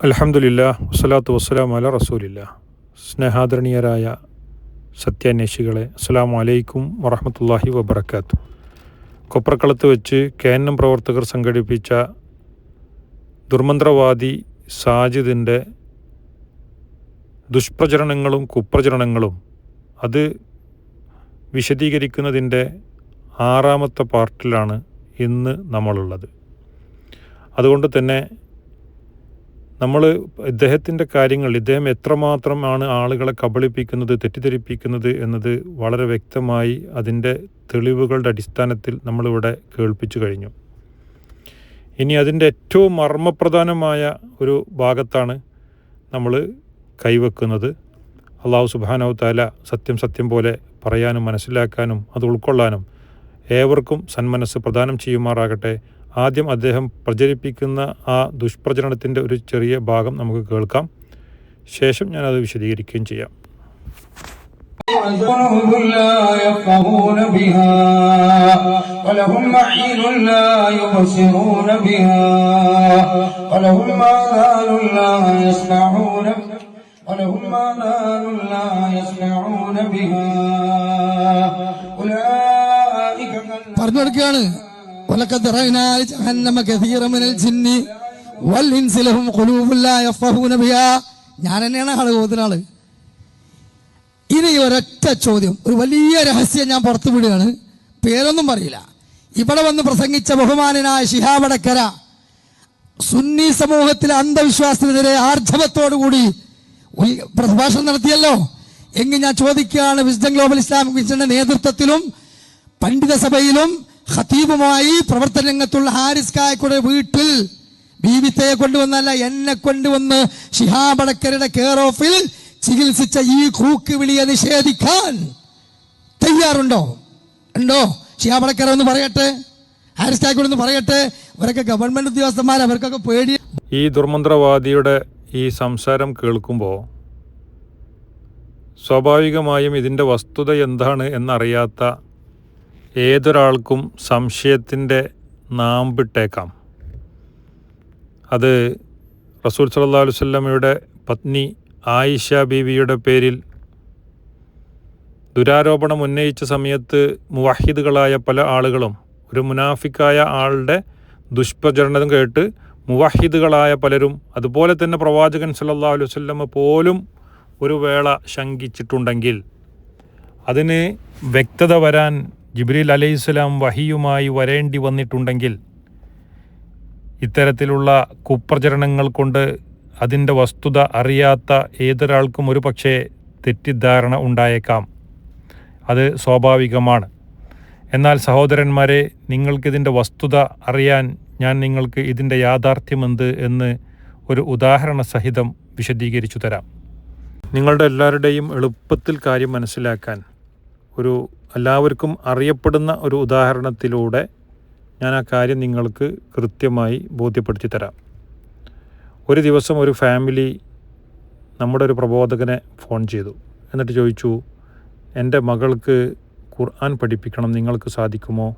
അലഹമുല്ല വസ്സലാത്തു വസ്സലാം അല റസൂലില്ല സ്നേഹാദരണീയരായ സത്യാന്വേഷികളെ അസ്സാം വലൈക്കും വറഹമത്തല്ലാഹി വബർക്കാത്തു കൊപ്രക്കളത്ത് വെച്ച് കെ എൻ എം പ്രവർത്തകർ സംഘടിപ്പിച്ച ദുർമന്ത്രവാദി സാജിദിന്റെ ദുഷ്പ്രചരണങ്ങളും കുപ്രചരണങ്ങളും അത് വിശദീകരിക്കുന്നതിന്റെ ആറാമത്തെ പാർട്ടിലാണ് ഇന്ന് നമ്മളുള്ളത്. അതുകൊണ്ട് തന്നെ നമ്മൾ ഇദ്ദേഹത്തിന്റെ കാര്യങ്ങൾ ഇദ്ദേഹം എത്രമാത്രമാണ് ആളുകളെ കബളിപ്പിക്കുന്നത് തെറ്റിദ്ധരിപ്പിക്കുന്നത് എന്നത് വളരെ വ്യക്തമായി അതിന്റെ തെളിവുകളുടെ അടിസ്ഥാനത്തിൽ നമ്മളിവിടെ കേൾപ്പിച്ചു കഴിഞ്ഞു. ഇനി അതിന്റെ ഏറ്റവും മർമ്മപ്രധാനമായ ഒരു ഭാഗത്താണ് നമ്മൾ കൈവെക്കുന്നത്. അള്ളാഹു സുബാനോ താല സത്യം സത്യം പോലെ പറയാനും മനസ്സിലാക്കാനും അത് ഉൾക്കൊള്ളാനും ഏവർക്കും സന്മനസ് പ്രദാനം ചെയ്യുമാറാകട്ടെ. ആദ്യം അദ്ദേഹം പ്രചരിപ്പിക്കുന്ന ആ ദുഷ്പ്രചരണത്തിൻ്റെ ഒരു ചെറിയ ഭാഗം നമുക്ക് കേൾക്കാം ശേഷം ഞാനത് വിശദീകരിക്കുകയും ചെയ്യാം أذنهم لا يفقهون بها ولهم معين لا يبصرون بها ولهم آذان لا يسمعون ولهم آذان لا يسمعون بها أولئك പറഞ്ഞു കൊടുക്കുകയാണ് ولقد رأينا جهنم كثيرا من الجن والإنس لهم قلوب لا يفقهون بها ഞാൻ തന്നെയാണ് ആള് പോകുന്ന ആള് ഇനി ഒരൊറ്റ ചോദ്യം ഒരു വലിയ രഹസ്യം ഞാൻ പുറത്തു വിടുകയാണ് പേരൊന്നും പറയില്ല ഇവിടെ വന്ന് പ്രസംഗിച്ച ബഹുമാനനായ ശിഹാവടക്കര സുന്നി സമൂഹത്തിലെ അന്ധവിശ്വാസത്തിനെതിരെ ആർജവത്തോടുകൂടി ഉൽ- പ്രഭാഷണം നടത്തിയല്ലോ എങ്കിൽ ഞാൻ ചോദിക്കുകയാണ് വിസ്ഡം ഗ്ലോബൽ ഇസ്ലാമിക് മിഷന്റെ നേതൃത്വത്തിലും പണ്ഡിത സഭയിലും ഖത്തീബുമായി പ്രവർത്തന രംഗത്തുള്ള ഹാരിസ് കായക്കുടെ വീട്ടിൽ ബീവിത്തയെ കൊണ്ടുവന്നല്ല എന്നെ കൊണ്ടുവന്ന് ഷിഹാബടക്കരുടെ കെയർ ഓഫിൽ ചികിത്സിച്ച ഈ കൂക്ക് വിളിയെ നിഷേധിക്കാൻ തയ്യാറുണ്ടോ? ഉണ്ടോ? ഷിഹാബടക്കര ഒന്ന് പറയട്ടെ. ഹാരിസ് കായക്കുടെ ഒന്ന് പറയട്ടെ. ഇവരൊക്കെ ഗവൺമെന്റ് ഉദ്യോഗസ്ഥന്മാർ അവർക്കൊക്കെ പേടി. ഈ ദുർമന്ത്രവാദിയുടെ ഈ സംസാരം കേൾക്കുമ്പോൾ സ്വാഭാവികമായും ഇതിന്റെ വസ്തുത എന്താണ് എന്നറിയാത്ത ഏതൊരാൾക്കും സംശയത്തിന്റെ നാമ്പിട്ടേക്കാം അത് റസൂൽ സല്ലാ അലൈഹി വസല്ലമയുടെ പത്നി ആയിഷ ബീവിയുടെ പേരിൽ ദുരാരോപണം ഉന്നയിച്ച സമയത്ത് മുവാഹിദുകളായ പല ആളുകളും ഒരു മുനാഫിക്കായ ആളുടെ ദുഷ്പ്രചരണം കേട്ട് മുവാഹിദുകളായ പലരും അതുപോലെ തന്നെ പ്രവാചകൻ സല്ലാ അലൈഹി വസല്ലമ പോലും ഒരു വേള ശങ്കിച്ചിട്ടുണ്ടെങ്കിൽ അതിന് വ്യക്തത വരാൻ ജിബ്രീൽ അലൈഹിസ്സലാം വഹിയുമായി വരേണ്ടി വന്നിട്ടുണ്ടെങ്കിൽ ഇത്തരത്തിലുള്ള കുപ്രചരണങ്ങൾ കൊണ്ട് അതിന്റെ വസ്തുത അറിയാത്ത ഏതൊരാൾക്കും ഒരു പക്ഷേ തെറ്റിദ്ധാരണ ഉണ്ടായേക്കാം. അത് സ്വാഭാവികമാണ്. എന്നാൽ സഹോദരന്മാരെ നിങ്ങൾക്കിതിന്റെ വസ്തുത അറിയാൻ ഞാൻ നിങ്ങൾക്ക് ഇതിന്റെ യാഥാർത്ഥ്യമെന്ത് എന്ന് ഒരു ഉദാഹരണ സഹിതം വിശദീകരിച്ചു തരാം. നിങ്ങളുടെ എല്ലാവരുടെയും എളുപ്പത്തിൽ കാര്യം മനസ്സിലാക്കാൻ ഒരു എല്ലാവർക്കും അറിയപ്പെടുന്ന ഒരു ഉദാഹരണത്തിലൂടെ ഞാൻ ആ കാര്യം നിങ്ങൾക്ക് കൃത്യമായി ബോധ്യപ്പെടുത്തി തരാം. ഒരു ദിവസം ഒരു ഫാമിലി നമ്മുടെ ഒരു പ്രബോധകനെ ഫോൺ ചെയ്തു. എന്നിട്ട് ചോദിച്ചു എന്റെ മകൾക്ക് ഖുർആൻ പഠിപ്പിക്കണം നിങ്ങൾക്ക് സാധിക്കുമോ?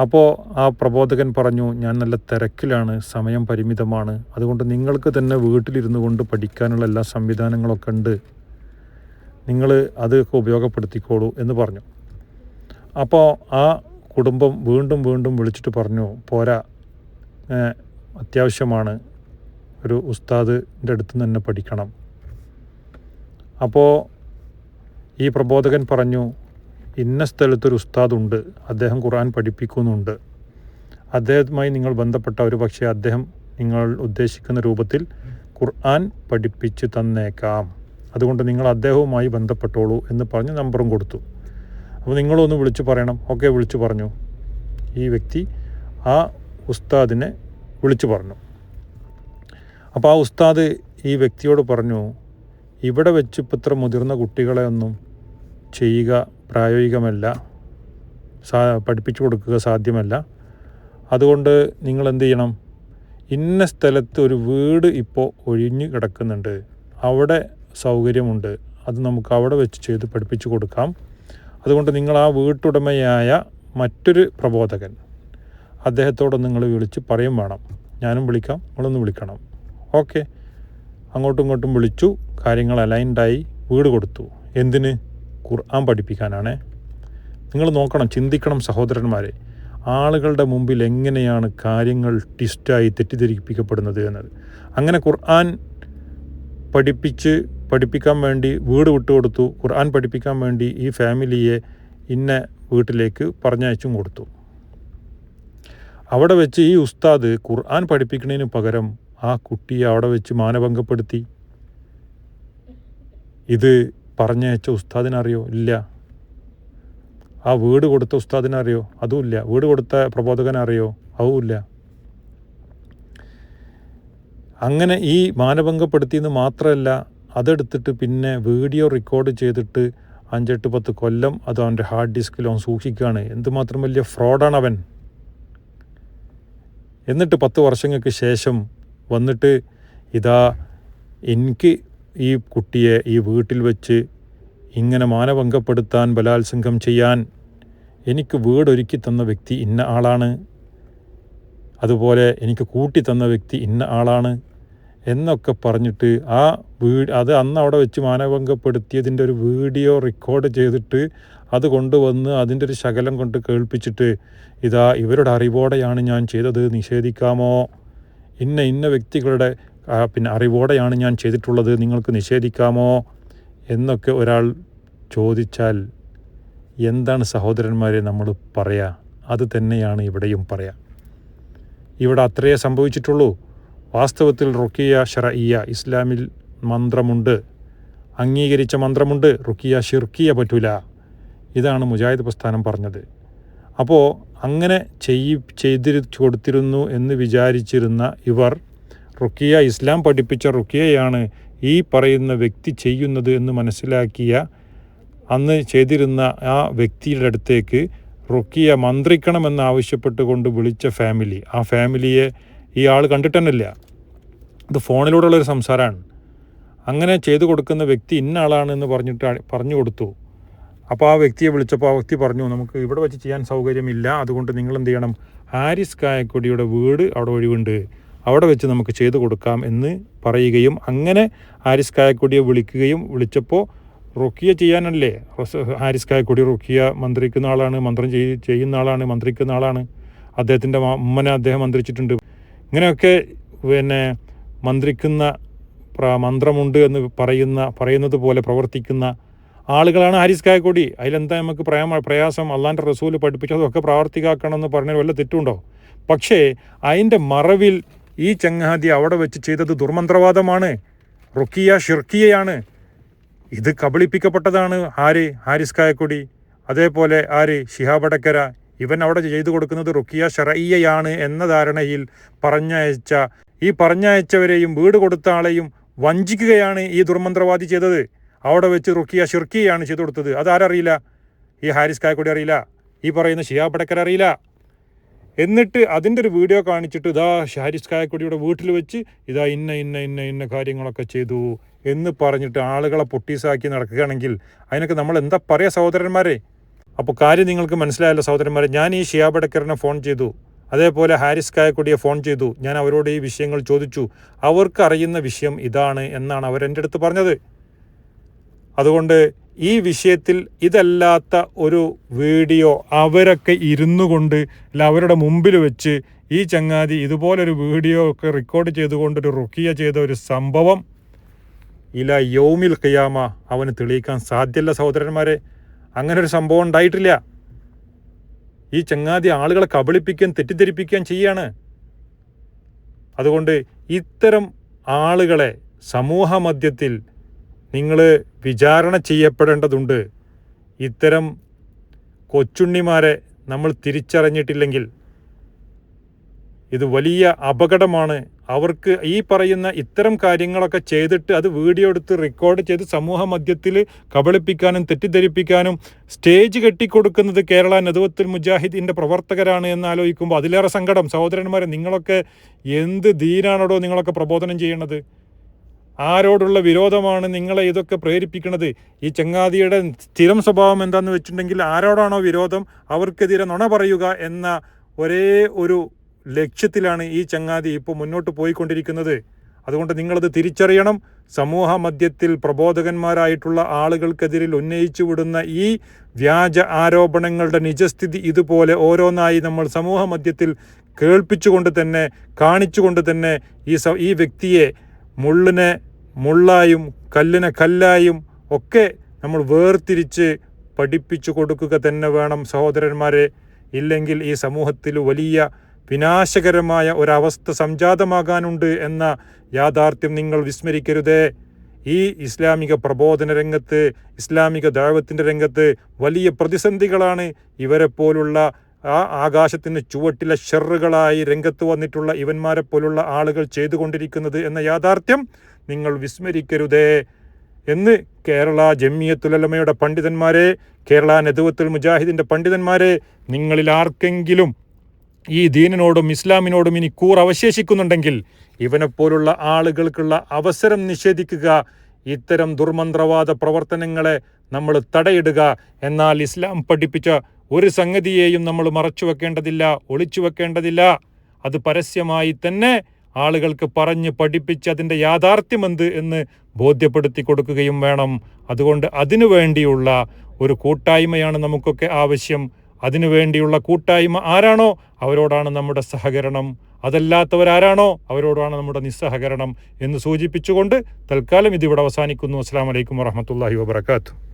അപ്പോൾ ആ പ്രബോധകൻ പറഞ്ഞു ഞാൻ നല്ല തിരക്കിലാണ് സമയം പരിമിതമാണ്. അതുകൊണ്ട് നിങ്ങൾക്ക് തന്നെ വീട്ടിലിരുന്നു കൊണ്ട് പഠിക്കാനുള്ള എല്ലാ സംവിധാനങ്ങളൊക്കെ ഉണ്ട്. നിങ്ങൾ അതൊക്കെ ഉപയോഗപ്പെടുത്തിക്കോളൂ എന്ന് പറഞ്ഞു. അപ്പോൾ ആ കുടുംബം വീണ്ടും വീണ്ടും വിളിച്ചിട്ട് പറഞ്ഞു പോരാ അത്യാവശ്യമാണ്. ഒരു ഉസ്താദിന്റെ അടുത്ത് തന്നെ പഠിക്കണം. അപ്പോൾ ഈ പ്രബോധകൻ പറഞ്ഞു ഇന്ന സ്ഥലത്തൊരു ഉസ്താദുണ്ട്. അദ്ദേഹം ഖുർആൻ പഠിപ്പിക്കുന്നുണ്ട്. അദ്ദേഹവുമായി നിങ്ങൾ ബന്ധപ്പെട്ട ഒരു പക്ഷേ അദ്ദേഹം നിങ്ങൾ ഉദ്ദേശിക്കുന്ന രൂപത്തിൽ ഖുർആൻ പഠിപ്പിച്ച് തന്നേക്കാം. അതുകൊണ്ട് നിങ്ങൾ അദ്ദേഹവുമായി ബന്ധപ്പെട്ടോളൂ എന്ന് പറഞ്ഞ് നമ്പറും കൊടുത്തു. അപ്പോൾ നിങ്ങളൊന്ന് വിളിച്ചു പറയണം. ഓക്കെ വിളിച്ചു പറഞ്ഞു. ഈ വ്യക്തി ആ ഉസ്താദിനെ വിളിച്ചു പറഞ്ഞു. അപ്പോൾ ആ ഉസ്താദ് ഈ വ്യക്തിയോട് പറഞ്ഞു ഇവിടെ വെച്ച് ഇപ്പം ഇത്ര മുതിർന്ന കുട്ടികളെ ഒന്നും ചെയ്യുക പ്രായോഗികമല്ല സാ പഠിപ്പിച്ചു കൊടുക്കുക സാധ്യമല്ല. അതുകൊണ്ട് നിങ്ങൾ എന്ത് ചെയ്യണം? ഇന്ന സ്ഥലത്ത് ഒരു വീട് ഇപ്പോൾ ഒഴിഞ്ഞു കിടക്കുന്നുണ്ട്. അവിടെ സൗകര്യമുണ്ട്. അത് നമുക്ക് അവിടെ വെച്ച് ചെയ്ത് പഠിപ്പിച്ചു കൊടുക്കാം. അതുകൊണ്ട് നിങ്ങൾ ആ വീട്ടുടമയായ മറ്റൊരു പ്രബോധകൻ അദ്ദേഹത്തോട് നിങ്ങൾ വിളിച്ച് പറയും വേണം. ഞാനും വിളിക്കാം നിങ്ങളൊന്ന് വിളിക്കണം. ഓക്കെ. അങ്ങോട്ടും ഇങ്ങോട്ടും വിളിച്ചു. കാര്യങ്ങൾ അലൈൻഡായി വീട് കൊടുത്തു. എന്തിന്? ഖുർആൻ പഠിപ്പിക്കാനാണേ. നിങ്ങൾ നോക്കണം ചിന്തിക്കണം സഹോദരന്മാരെ. ആളുകളുടെ മുമ്പിൽ എങ്ങനെയാണ് കാര്യങ്ങൾ ട്വിസ്റ്റായി തെറ്റിദ്ധരിപ്പിക്കപ്പെടുന്നത് എന്നത്. അങ്ങനെ ഖുർആൻ പഠിപ്പിച്ച് പഠിപ്പിക്കാൻ വേണ്ടി വീട് വിട്ടുകൊടുത്തു ഖുർആൻ പഠിപ്പിക്കാൻ വേണ്ടി ഈ ഫാമിലിയെ ഇന്ന വീട്ടിലേക്ക് പറഞ്ഞയച്ചും കൊടുത്തു. അവിടെ വെച്ച് ഈ ഉസ്താദ് ഖുർആൻ പഠിപ്പിക്കുന്നതിന് പകരം ആ കുട്ടിയെ അവിടെ വെച്ച് മാനഭംഗപ്പെടുത്തി. ഇത് പറഞ്ഞയച്ച ഉസ്താദിനറിയോ? ഇല്ല. ആ വീട് കൊടുത്ത ഉസ്താദിനറിയോ? അതുമില്ല വീട് കൊടുത്ത പ്രബോധകനറിയോ? അതുമില്ല അങ്ങനെ ഈ മാനഭംഗപ്പെടുത്തിയെന്ന് മാത്രമല്ല അതെടുത്തിട്ട് പിന്നെ വീഡിയോ റെക്കോർഡ് ചെയ്തിട്ട് അഞ്ചെട്ട് പത്ത് കൊല്ലം അത് അവന്റെ ഹാർഡ് ഡിസ്കിൽ അവൻ സൂക്ഷിക്കുകയാണ്. എന്തുമാത്രം വലിയ ഫ്രോഡാണ് അവൻ. എന്നിട്ട് പത്ത് വർഷങ്ങൾക്ക് ശേഷം വന്നിട്ട് ഇതാ എനിക്ക് ഈ കുട്ടിയെ ഈ വീട്ടിൽ വെച്ച് ഇങ്ങനെ മാനഭംഗപ്പെടുത്താൻ ബലാത്സംഗം ചെയ്യാൻ എനിക്ക് വീടൊരുക്കി തന്ന വ്യക്തി ഇന്ന ആളാണ്. അതുപോലെ എനിക്ക് കൂട്ടി തന്ന വ്യക്തി ഇന്ന ആളാണ്. എന്നൊക്കെ പറഞ്ഞിട്ട് ആ വീട് അത് അന്ന് അവിടെ വെച്ച് മാനഭംഗപ്പെടുത്തിയതിന്റെ ഒരു വീഡിയോ റെക്കോർഡ് ചെയ്തിട്ട് അത് കൊണ്ടുവന്ന് അതിന്റെ ഒരു ശകലം കൊണ്ട് കേൾപ്പിച്ചിട്ട് ഇതാ ഇവരുടെ അറിവോടെയാണ് ഞാൻ ചെയ്തത് നിഷേധിക്കാമോ? ഇന്ന ഇന്ന വ്യക്തികളുടെ പിന്നെ അറിവോടെയാണ് ഞാൻ ചെയ്തിട്ടുള്ളത് നിങ്ങൾക്ക് നിഷേധിക്കാമോ? എന്നൊക്കെ ഒരാൾ ചോദിച്ചാൽ എന്താണ് സഹോദരന്മാരെ നമ്മൾ പറയാ? അത് തന്നെയാണ് ഇവിടെയും പറയുക ഇവിടെ അത്രയേ സംഭവിച്ചിട്ടുള്ളൂ. വാസ്തവത്തിൽ റുക്കിയ ഷറഇയ ഇസ്ലാമിൽ മന്ത്രമുണ്ട്. അംഗീകരിച്ച മന്ത്രമുണ്ട് റുക്കിയ ഷിർക്കിയ പറ്റൂല. ഇതാണ് മുജാഹിദ് പ്രസ്ഥാനം പറഞ്ഞത്. അപ്പോൾ അങ്ങനെ ചെയ് ചെയ്തിരു കൊടുത്തിരുന്നു എന്ന് വിചാരിച്ചിരുന്ന ഇവർ റുക്കിയ ഇസ്ലാം പഠിപ്പിച്ച റുക്കിയയാണ് ഈ പറയുന്ന വ്യക്തി ചെയ്യുന്നത് എന്ന് മനസ്സിലാക്കിയ അന്ന് ചെയ്തിരുന്ന ആ വ്യക്തിയുടെ അടുത്തേക്ക് റുക്കിയ മന്ത്രിക്കണമെന്ന് ആവശ്യപ്പെട്ടുകൊണ്ട് വിളിച്ച ഫാമിലി. ആ ഫാമിലിയെ ഈ ആൾ കണ്ടിട്ടന്നില്ല. ഇത് ഫോണിലൂടെയുള്ളൊരു സംസാരമാണ് അങ്ങനെ ചെയ്തു കൊടുക്കുന്ന വ്യക്തി ഇന്ന ആളാണെന്ന് പറഞ്ഞിട്ട് പറഞ്ഞു കൊടുത്തു. അപ്പോൾ ആ വ്യക്തിയെ വിളിച്ചപ്പോൾ ആ വ്യക്തി പറഞ്ഞു നമുക്ക് ഇവിടെ വെച്ച് ചെയ്യാൻ സൗകര്യമില്ല. അതുകൊണ്ട് നിങ്ങൾ എന്ത് ചെയ്യണം? ഹാരിസ് കായക്കൊടിയുടെ വീട് അവിടെ ഒഴിവുണ്ട്. അവിടെ വെച്ച് നമുക്ക് ചെയ്തു കൊടുക്കാം എന്ന് പറയുകയും അങ്ങനെ ഹാരിസ് കായക്കൊടിയെ വിളിക്കുകയും വിളിച്ചപ്പോൾ റൊക്കിയ ചെയ്യാനല്ലേ? ഹാരിസ് കായക്കൊടി റൊക്കിയ മന്ത്രിക്കുന്ന ആളാണ് മന്ത്രം ചെയ്യുന്ന ആളാണ് മന്ത്രിക്കുന്ന ആളാണ്. അദ്ദേഹത്തിന്റെ അമ്മനെ അദ്ദേഹം മന്ത്രിച്ചിട്ടുണ്ട്. ഇങ്ങനെയൊക്കെ പിന്നെ മന്ത്രിക്കുന്ന മന്ത്രമുണ്ട് എന്ന് പറയുന്ന പറയുന്നത് പോലെ പ്രവർത്തിക്കുന്ന ആളുകളാണ് ഹാരിസ് കായക്കൊടി അതിലെന്താ നമുക്ക് പ്രയാമ പ്രയാസം? അള്ളാന്റെ റസൂൽ പഠിപ്പിച്ചതൊക്കെ പ്രാവർത്തികമാക്കണം എന്ന് പറഞ്ഞാൽ വല്ല തെറ്റുണ്ടോ? പക്ഷേ അതിന്റെ മറവിൽ ഈ ചങ്ങാതി അവിടെ വെച്ച് ചെയ്തത് ദുർമന്ത്രവാദമാണ്. റുക്കിയ ഷിർക്കിയയാണ് ഇത് കബളിപ്പിക്കപ്പെട്ടതാണ് ആര്? ഹാരിസ് കായക്കൊടി അതേപോലെ ആര്? ഷിഹാബടക്കര ഇവൻ അവിടെ ചെയ്തു കൊടുക്കുന്നത് റുക്കിയ ഷറയ്യയാണ് എന്ന ധാരണയിൽ പറഞ്ഞയച്ച ഈ പറഞ്ഞയച്ചവരെയും വീട് കൊടുത്ത ആളെയും വഞ്ചിക്കുകയാണ് ഈ ദുർമന്ത്രവാദി ചെയ്തത്. അവിടെ വെച്ച് റുക്കിയ ഷിർക്കിയാണ് ചെയ്തു കൊടുത്തത്. അതാരറിയില്ല? ഈ ഹാരിസ് കായക്കൊടി അറിയില്ല. ഈ പറയുന്ന ഷിഹാബടക്കര അറിയില്ല. എന്നിട്ട് അതിന്റെ ഒരു വീഡിയോ കാണിച്ചിട്ട് ഇതാ ഹാരിസ് കായക്കൊടിയുടെ വീട്ടിൽ വെച്ച് ഇതാ ഇന്ന ഇന്ന ഇന്ന ഇന്ന കാര്യങ്ങളൊക്കെ ചെയ്തു എന്ന് പറഞ്ഞിട്ട് ആളുകളെ പൊട്ടീസാക്കി നടക്കുകയാണെങ്കിൽ അതിനൊക്കെ നമ്മൾ എന്താ പറയുക സഹോദരന്മാരെ? അപ്പോൾ കാര്യം നിങ്ങൾക്ക് മനസ്സിലായല്ലോ സഹോദരന്മാരെ ഞാൻ ഈ ഷിയാബടക്കറിനെ ഫോൺ ചെയ്തു. അതേപോലെ ഹാരിസ് കായക്കൊടിയെ ഫോൺ ചെയ്തു. ഞാൻ അവരോട് ഈ വിഷയങ്ങൾ ചോദിച്ചു. അവർക്ക് അറിയുന്ന വിഷയം ഇതാണ് എന്നാണ് അവരെന്റെ അടുത്ത് പറഞ്ഞത്. അതുകൊണ്ട് ഈ വിഷയത്തിൽ ഇതല്ലാത്ത ഒരു വീഡിയോ അവരൊക്കെ ഇരുന്നു കൊണ്ട് അല്ല അവരുടെ മുമ്പിൽ വെച്ച് ഈ ചങ്ങാതി ഇതുപോലൊരു വീഡിയോ ഒക്കെ റെക്കോർഡ് ചെയ്തുകൊണ്ടൊരു റുക്കിയ ചെയ്ത ഒരു സംഭവം ഇല യൗമിൽ ഖിയാമ അവന് തെളിയിക്കാൻ സാധ്യല്ല സഹോദരന്മാരെ. അങ്ങനെ ഒരു സംഭവം ഉണ്ടായിട്ടില്ല. ഈ ചങ്ങാതി ആളുകളെ കബളിപ്പിക്കുകയും തെറ്റിദ്ധരിപ്പിക്കുകയും ചെയ്യാണ്. അതുകൊണ്ട് ഇത്തരം ആളുകളെ സമൂഹ മധ്യത്തിൽ നിങ്ങൾ വിചാരണ ചെയ്യപ്പെടേണ്ടതുണ്ട്. ഇത്തരം കൊച്ചുണ്ണിമാരെ നമ്മൾ തിരിച്ചറിഞ്ഞിട്ടില്ലെങ്കിൽ ഇത് വലിയ അപകടമാണ്. അവർക്ക് ഈ പറയുന്ന ഇത്തരം കാര്യങ്ങളൊക്കെ ചെയ്തിട്ട് അത് വീഡിയോ എടുത്ത് റെക്കോർഡ് ചെയ്ത് സമൂഹ മധ്യത്തിൽ കബളിപ്പിക്കാനും തെറ്റിദ്ധരിപ്പിക്കാനും സ്റ്റേജ് കെട്ടിക്കൊടുക്കുന്നത് കേരള നദുവത്തുൽ മുജാഹിദിന്റെ പ്രവർത്തകരാണ് എന്ന് ആലോചിക്കുമ്പോൾ അതിലേറെ സങ്കടം. സഹോദരന്മാരെ നിങ്ങളൊക്കെ എന്ത് ധീരാണോടോ നിങ്ങളൊക്കെ പ്രബോധനം ചെയ്യണത്? ആരോടുള്ള വിരോധമാണ് നിങ്ങളെ ഇതൊക്കെ പ്രേരിപ്പിക്കുന്നത് ഈ ചങ്ങാതിയുടെ സ്ഥിരം സ്വഭാവം എന്താണെന്ന് വെച്ചിട്ടുണ്ടെങ്കിൽ ആരോടാണോ വിരോധം? അവർക്കെതിരെ നുണ പറയുക എന്ന ഒരേ ഒരു ലക്ഷ്യത്തിലാണ് ഈ ചങ്ങാതി ഇപ്പോൾ മുന്നോട്ട് പോയിക്കൊണ്ടിരിക്കുന്നത്. അതുകൊണ്ട് നിങ്ങളത് തിരിച്ചറിയണം. സമൂഹ മധ്യത്തിൽ പ്രബോധകന്മാരായിട്ടുള്ള ആളുകൾക്കെതിരിൽ ഉന്നയിച്ചു വിടുന്ന ഈ വ്യാജ ആരോപണങ്ങളുടെ നിജസ്ഥിതി ഇതുപോലെ ഓരോന്നായി നമ്മൾ സമൂഹ മധ്യത്തിൽ കേൾപ്പിച്ചുകൊണ്ട് തന്നെ കാണിച്ചുകൊണ്ട് തന്നെ ഈ സ ഈ വ്യക്തിയെ മുള്ളിനെ മുള്ളായും കല്ലിനെ കല്ലായും ഒക്കെ നമ്മൾ വേർതിരിച്ച് പഠിപ്പിച്ചു കൊടുക്കുക തന്നെ വേണം സഹോദരന്മാരെ. ഇല്ലെങ്കിൽ ഈ സമൂഹത്തിൽ വലിയ വിനാശകരമായ ഒരവസ്ഥ സംജാതമാകാനുണ്ട് എന്ന യാഥാർത്ഥ്യം നിങ്ങൾ വിസ്മരിക്കരുതേ. ഈ ഇസ്ലാമിക പ്രബോധന രംഗത്ത് ഇസ്ലാമിക ദൈവത്തിന്റെ രംഗത്ത് വലിയ പ്രതിസന്ധികളാണ് ഇവരെ പോലുള്ള ആ ആകാശത്തിന് ചുവട്ടിലെ ഷെറുകളായി രംഗത്ത് വന്നിട്ടുള്ള ഇവന്മാരെ പോലുള്ള ആളുകൾ ചെയ്തുകൊണ്ടിരിക്കുന്നത് എന്ന യാഥാർത്ഥ്യം നിങ്ങൾ വിസ്മരിക്കരുതേ. എന്ന് കേരള ജമ്മിയത്തുലമയുടെ പണ്ഡിതന്മാരെ കേരള നെതുവത്തുൽ മുജാഹിദിന്റെ പണ്ഡിതന്മാരെ നിങ്ങളിൽ ആർക്കെങ്കിലും ഈ ദീനിനോടും ഇസ്ലാമിനോടും ഇനി കൂർ അവശേഷിക്കുന്നുണ്ടെങ്കിൽ ഇവനെപ്പോലുള്ള ആളുകൾക്കുള്ള അവസരം നിഷേധിക്കുക ഇത്തരം ദുർമന്ത്രവാദ പ്രവർത്തനങ്ങളെ നമ്മൾ തടയിടുക എന്നാൽ ഇസ്ലാം പഠിപ്പിച്ച ഒരു സംഗതിയെയും നമ്മൾ മറച്ചു വെക്കേണ്ടതില്ല ഒളിച്ചു വെക്കേണ്ടതില്ല. അത് പരസ്യമായി തന്നെ ആളുകൾക്ക് പറഞ്ഞ് പഠിപ്പിച്ച് അതിന്റെ യാഥാർത്ഥ്യമെന്ത് എന്ന് ബോധ്യപ്പെടുത്തി കൊടുക്കുകയും വേണം. അതുകൊണ്ട് അതിനു വേണ്ടിയുള്ള ഒരു കൂട്ടായ്മയാണ് നമുക്കൊക്കെ ആവശ്യം. അതിനു വേണ്ടിയുള്ള കൂട്ടായ്മ ആരാണോ അവരോടാണ് നമ്മുടെ സഹകരണം. അതല്ലാത്തവരാരാണോ അവരോടാണ് നമ്മുടെ നിസ്സഹകരണം എന്ന് സൂചിപ്പിച്ചുകൊണ്ട് തൽക്കാലം ഇതിവിടെ അവസാനിക്കുന്നു. അസ്സാം വലൈക്കും വറഹമത്തല്ലാഹി വാബർക്കാത്തു